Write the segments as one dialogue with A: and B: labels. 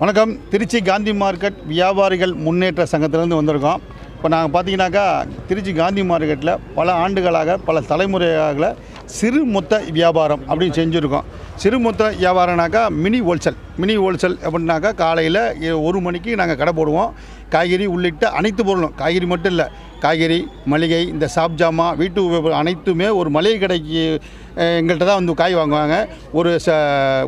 A: வணக்கம். திருச்சி காந்தி மார்க்கெட் வியாபாரிகள் முன்னேற்ற சங்கத்திலேருந்து வந்திருக்கோம். இப்போ நாங்கள் பார்த்தீங்கன்னாக்கா திருச்சி காந்தி மார்க்கெட்டில் பல ஆண்டுகளாக பல தலைமுறையாக சிறு மொத்த வியாபாரம் அப்படின்னு செஞ்சுருக்கோம். சிறு மொத்த வியாபாரம்னாக்கா மினி ஹோல்சேல். மினி ஹோல்சேல் அப்படின்னாக்கா காலையில் ஒரு மணிக்கு நாங்கள் கடை போடுவோம். காய்கறி உள்ளிட்ட அனைத்து பொருளும். காய்கறி மட்டும் இல்லை. காய்கறி மளிகை இந்த சாப்ஜாமா வீட்டு அனைத்துமே ஒரு மளிகை கடைக்கு எங்கள்கிட்ட தான் வந்து காய் வாங்குவாங்க. ஒரு ச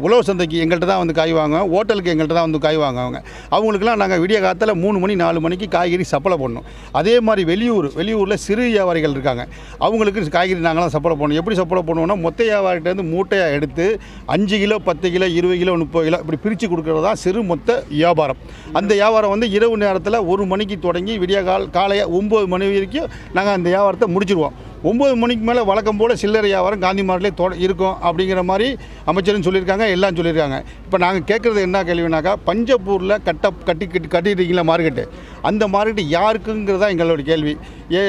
A: உழவு சந்தைக்கு எங்கள்கிட்ட தான் வந்து காய் வாங்குவாங்க. ஹோட்டலுக்கு எங்கள்கிட்ட தான் வந்து காய் வாங்குவாங்க. அவங்களுக்குலாம் நாங்கள் விடிய காலத்தில் மூணு மணி நாலு மணிக்கு காய்கறி சப்ளை பண்ணோம் அதே மாதிரி வெளியூர் வெளியூரில் சிறு வியாபாரிகள் இருக்காங்க. அவங்களுக்கு காய்கறி நாங்களாம் சப்ளை பண்ணோம் எப்படி சப்ளை பண்ணுவோம்னா மொத்த வியாபாரிகிட்டேருந்து மூட்டையாக எடுத்து அஞ்சு கிலோ பத்து கிலோ இருபது கிலோ முப்பது கிலோ இப்படி பிரித்து கொடுக்குறது தான் சிறு மொத்த வியாபாரம். அந்த வியாபாரம் வந்து இரவு நேரத்தில் ஒரு மணிக்கு தொடங்கி விடிய கால் காலைய ஒம்பது மணி வரைக்கும் நாங்கள் அந்த வியாபாரத்தை முடிச்சிருவோம். ஒம்பது மணிக்கு மேலே வழக்கம் போல் சில்லறை வியாபாரம் காந்தி மார்க்கெட்லேயே தொட இருக்கும் அப்படிங்கிற மாதிரி அமைச்சரும் சொல்லியிருக்காங்க எல்லாம் சொல்லியிருக்காங்க. இப்போ நாங்கள் கேட்குறது என்ன கேள்வினாக்கா பஞ்சப்பூரில் கட்ட கட்டி கட்டி கட்டிட்டீங்களா மார்க்கெட்டு. அந்த மார்க்கெட்டு யாருக்குங்கிறது தான் எங்களோட கேள்வி. ஏ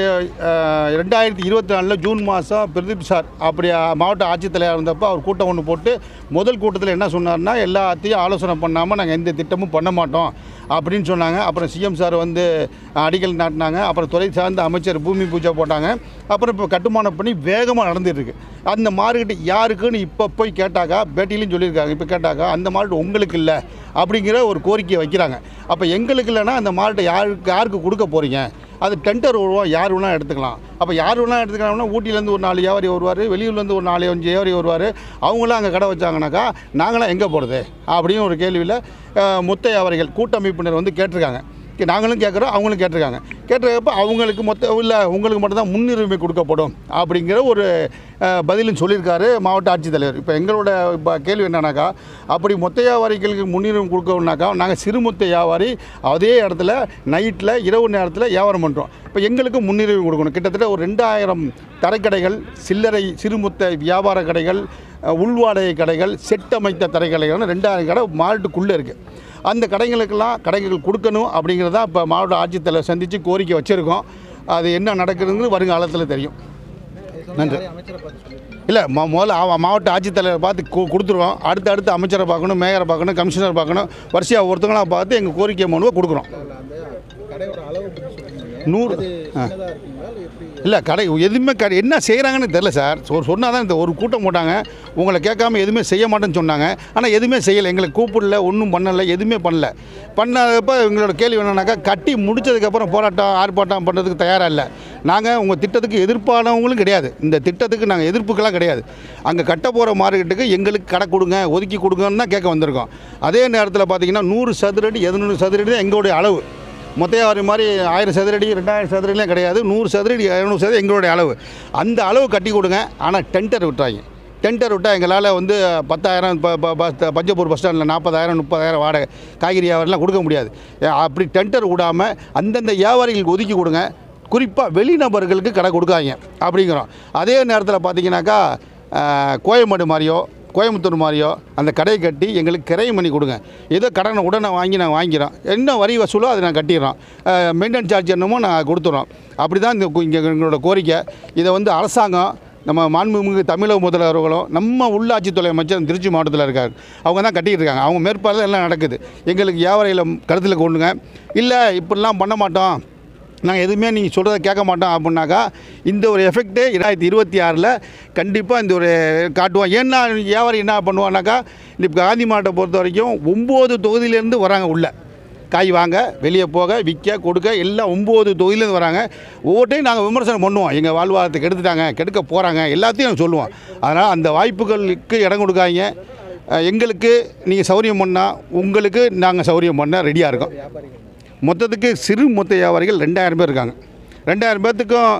A: ரெண்டாயிரத்தி இருபத்தி நாலில் ஜூன் மாதம் பிரதீப் சார் அப்படி மாவட்ட ஆட்சித்தலைவர் இருந்தப்போ அவர் கூட்டம் ஒன்று போட்டு முதல் கூட்டத்தில் என்ன சொன்னார்னா எல்லாத்தையும் ஆலோசனை பண்ணாமல் நாங்கள் எந்த திட்டமும் பண்ண மாட்டோம் அப்படின்னு சொன்னாங்க. அப்புறம் சிஎம் சார் வந்து அடிக்கல் நாட்டினாங்க. அப்புறம் துறை சார்ந்த அமைச்சர் பூமி பூஜை போட்டாங்க. அப்புறம் இப்போ கட்டுமானம் பண்ணி வேகமாக நடந்துட்டுருக்கு அந்த மார்க்கெட்டு யாருக்குன்னு இப்போ போய் கேட்டாக்கா பேட்டிலையும் சொல்லியிருக்காங்க. இப்போ கேட்டாக்கா அந்த மார்க்கெட் உங்களுக்கு இல்லை அப்படிங்கிற ஒரு கோரிக்கையை வைக்கிறாங்க. அப்போ எங்களுக்கு இல்லைன்னா அந்த மார்க்கெட்டை யாருக்கு யாருக்கு கொடுக்க போகிறீங்க அது டெண்டர் வருவோம் யார் வேணால் எடுத்துக்கலாம். அப்போ யார் வேணால் எடுத்துக்கலாம்னா ஊட்டியிலேருந்து ஒரு நாலு வியாபாரி வருவார் வெளியூர்லேருந்து ஒரு நாலு அஞ்சு வியாபாரி வருவார். அவங்களாம் அங்கே கடை வச்சாங்கனாக்கா நாங்களாம் எங்கே போகிறது அப்படின்னு ஒரு கேள்வியில் மொத்த வியாபாரிகள் கூட்டமைப்பினர் வந்து கேட்டிருக்காங்க. நாங்களும் கேட்குறோம் அவங்களும் கேட்டிருக்காங்க. கேட்டிருக்கப்ப அவங்களுக்கு மொத்த இல்லை உங்களுக்கு மட்டும்தான் முன்னுரிமை கொடுக்கப்படும் அப்படிங்கிற ஒரு பதிலும் சொல்லியிருக்காரு மாவட்ட ஆட்சித்தலைவர். இப்போ எங்களோட இப்போ கேள்வி என்னன்னாக்கா அப்படி மொத்த வியாபாரிகளுக்கு முன்னுரிமை கொடுக்கணுன்னாக்கா நாங்கள் சிறு மொத்த வியாபாரி அதே இடத்துல நைட்டில் இரவு நேரத்தில் வியாபாரம் பண்ணுறோம் இப்போ எங்களுக்கு முன்னுரிமை கொடுக்கணும். கிட்டத்தட்ட ஒரு ரெண்டாயிரம் தரைக்கடைகள் சில்லறை சிறுமொத்த வியாபார கடைகள் உள்வாடகை கடைகள் செட்டமைத்த தரைக்கடைகள்னு ரெண்டாயிரம் கடை மாவட்டத்துக்குள்ளே இருக்குது அந்த கடைகளுக்கெல்லாம் கடைகள் கொடுக்கணும் அப்படிங்கிறது இப்போ மாவட்ட ஆட்சித்தலைவர் சந்தித்து கோரிக்கை வச்சுருக்கோம். அது என்ன நடக்குதுங்கிறது வருங்காலத்தில் தெரியும். நன்றி. இல்லை மொ முதல்ல மாவட்ட ஆட்சித்தலைவர் பார்த்து கு கொடுத்துருவோம். அடுத்து அடுத்து அமைச்சரை பார்க்கணும் மேயரை பார்க்கணும் கமிஷனர் பார்க்கணும். வரிசையாக ஒருத்தங்களாக பார்த்து எங்கள் கோரிக்கை மனுவை கொடுக்குறோம். நூறு. ஆ. இல்லை கடை எதுவுமே கடை என்ன செய்கிறாங்கன்னு தெரில சார். ஒரு சொன்னால் தான் இந்த ஒரு கூட்டம் போட்டாங்க. உங்களை கேட்காம எதுவுமே செய்ய மாட்டேன்னு சொன்னாங்க. ஆனால் எதுவுமே செய்யலை. எங்களை கூப்பிடல ஒன்றும் பண்ணலை எதுவுமே பண்ணல. பண்ணப்போ எங்களோட கேள்வி என்னன்னாக்கா கட்டி முடிச்சதுக்கப்புறம் போராட்டம் ஆர்ப்பாட்டம் பண்ணுறதுக்கு தயாராக இல்லை. நாங்கள் உங்கள் திட்டத்துக்கு எதிர்ப்பானவங்களும் கிடையாது. இந்த திட்டத்துக்கு நாங்கள் எதிர்ப்புக்கெல்லாம் கிடையாது. அங்கே கட்ட போகிற மார்க்கெட்டுக்கு எங்களுக்கு கடை கொடுங்க ஒதுக்கி கொடுங்கன்னு தான் கேட்க வந்திருக்கோம். அதே நேரத்தில் பார்த்தீங்கன்னா நூறு சதுரடி எதுநூறு சதுரடி தான் எங்களுடைய அளவு. மொத்த வியாபாரி மாதிரி ஆயிரம் சதுரடி ரெண்டாயிரம் சதுரடிலாம் கிடையாது. நூறு சதுரடி இரநூறு சதுரடி எங்களுடைய அளவு. அந்த அளவு கட்டி கொடுங்க. ஆனால் டெண்டர் விட்டுறாங்க. டெண்டர் விட்டால் எங்களால் வந்து பத்தாயிரம் ப ப- பஞ்சப்பூர் பஸ் ஸ்டாண்டில் நாற்பதாயிரம் முப்பதாயிரம் வாடகை காய்கறி வியாபாரம்லாம் கொடுக்க முடியாது. அப்படி டெண்டர் விடாமல் அந்தந்த வியாபாரிகளுக்கு ஒதுக்கி கொடுங்க. குறிப்பாக வெளிநபர்களுக்கு கடை கொடுக்காங்க அப்படிங்கிறோம். அதே நேரத்தில் பார்த்தீங்கன்னாக்கா கோயம்பேடு மாதிரியோ கோயம்புத்தூர் மாதிரியோ அந்த கடையை கட்டி எங்களுக்கு கிரையம் பண்ணி கொடுங்க. ஏதோ கடனை உடனே வாங்கி நாங்கள் வாங்கிறோம் என்ன வரி வசூலோ அதை நான் கட்டிடுறோம் மெயின்டெனன்ஸ் சார்ஜ் என்னமோ நாங்கள் கொடுத்துறோம் அப்படி தான் இந்த இங்கே எங்களோட கோரிக்கை. இதை வந்து அரசாங்கம் நம்ம மாண்புமிகு தமிழக முதல்வர்களும் நம்ம உள்ளாட்சித்துறை அமைச்சர் திருச்சி மாவட்டத்தில் இருக்கார். அவங்க தான் கட்டிக்கிட்டு இருக்காங்க. அவங்க மேற்பார்வை எல்லாம் நடக்குது? எங்களுக்கு வியாபாரிகளை கருத்தில் கொண்டுங்க இல்லை இப்படிலாம் பண்ண மாட்டோம். நாங்கள் எதுவுமே நீங்கள் சொல்கிறத கேட்க மாட்டோம் அப்படின்னாக்கா இந்த ஒரு எஃபெக்ட்டு ரெண்டாயிரத்தி இருபத்தி ஆறில் கண்டிப்பாக இந்த ஒரு காட்டுவோம். ஏன்னா வியாபாரி என்ன பண்ணுவான்னாக்கா இப்போ காந்தி மாவட்டத்தை பொறுத்த வரைக்கும் ஒம்பது தொகுதியிலேருந்து வராங்க உள்ளே. காய் வாங்க வெளியே போக விற்க கொடுக்க எல்லாம் ஒம்பது தொகுதியிலேருந்து வராங்க. ஒவ்வொருத்தையும் நாங்கள் விமர்சனம் பண்ணுவோம். எங்கள் வாழ்வாதாரத்தை கெடுத்துட்டாங்க கெடுக்க போகிறாங்க எல்லாத்தையும் நாங்கள் சொல்லுவோம். அதனால் அந்த வாய்ப்புகளுக்கு இடம் கொடுக்காதீங்க. எங்களுக்கு நீங்கள் சௌரியம் பண்ணால் உங்களுக்கு நாங்கள் சௌரியம் பண்ண ரெடியாக இருக்கோம். மொத்தத்துக்கு சிறு மொத்த வியாபாரிகள் ரெண்டாயிரம் பேர் இருக்காங்க. ரெண்டாயிரம் பேர்த்துக்கும்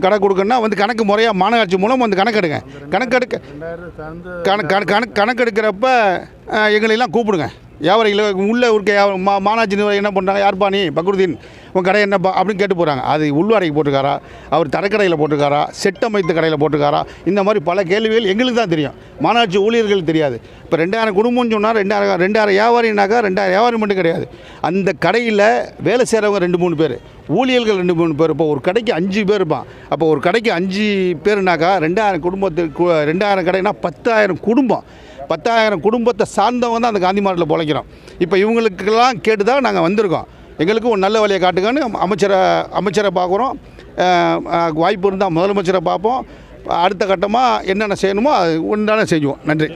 A: கடை கொடுக்கணும்னா வந்து கணக்கு முறையாக மாநகராட்சி மூலம் வந்து கணக்கெடுங்க கணக்கெடுக்க கணக்கு கணக்கு கணக்கு கணக்கெடுக்கிறப்ப அஹ், எங்களெல்லாம் கூப்பிடுங்க. வியாபாரிகள் உள்ளே இருக்க மா மாநாட்சி நிர்வாகம் என்ன பண்ணுறாங்க யார்ப்பா நீ? பக்ருதீன் உன் கடை என்னப்பா? அப்படின்னு கேட்டு போகிறாங்க அது உள்ளாடைக்கு போட்டுக்காரா அவர் தரக்கடையில் போட்டுக்காரா செட்டமைத்த கடையில் போட்டுக்காரா இந்த மாதிரி பல கேள்விகள் எங்களுக்கு தான் தெரியும். மாநாட்சி ஊழியர்களுக்கு தெரியாது. இப்போ ரெண்டாயிரம் குடும்பம்னு சொன்னால் ரெண்டாயிரம் ரெண்டாயிரம் வியாபாரினாக்கா ரெண்டாயிரம் வியாபாரி மட்டும் கிடையாது. அந்த கடையில் வேலை செய்கிறவங்க ரெண்டு மூணு பேர். ஊழியர்கள் ரெண்டு மூணு பேர். இப்போ ஒரு கடைக்கு அஞ்சு பேர் இருப்பான். அப்போ ஒரு கடைக்கு அஞ்சு பேருனாக்கா ரெண்டாயிரம் குடும்பத்துக்கு ரெண்டாயிரம் கடைனா பத்தாயிரம் குடும்பம். பத்தாயிரம் குடும்பத்தை சார்ந்தவங்க தான் அந்த காந்தி மாவட்டத்தில் பிழைக்கிறோம். இப்போ இவங்களுக்கெல்லாம் கேட்டு தான் நாங்கள் வந்திருக்கோம். எங்களுக்கு ஒரு நல்ல வழியை காட்டுங்கன்னு அமைச்சரை அமைச்சரை பார்க்குறோம். வாய்ப்பு இருந்தால் முதலமைச்சரை பார்ப்போம். அடுத்த கட்டமாக என்னென்ன செய்யணுமோ அது உண்டான செய்வோம். நன்றி.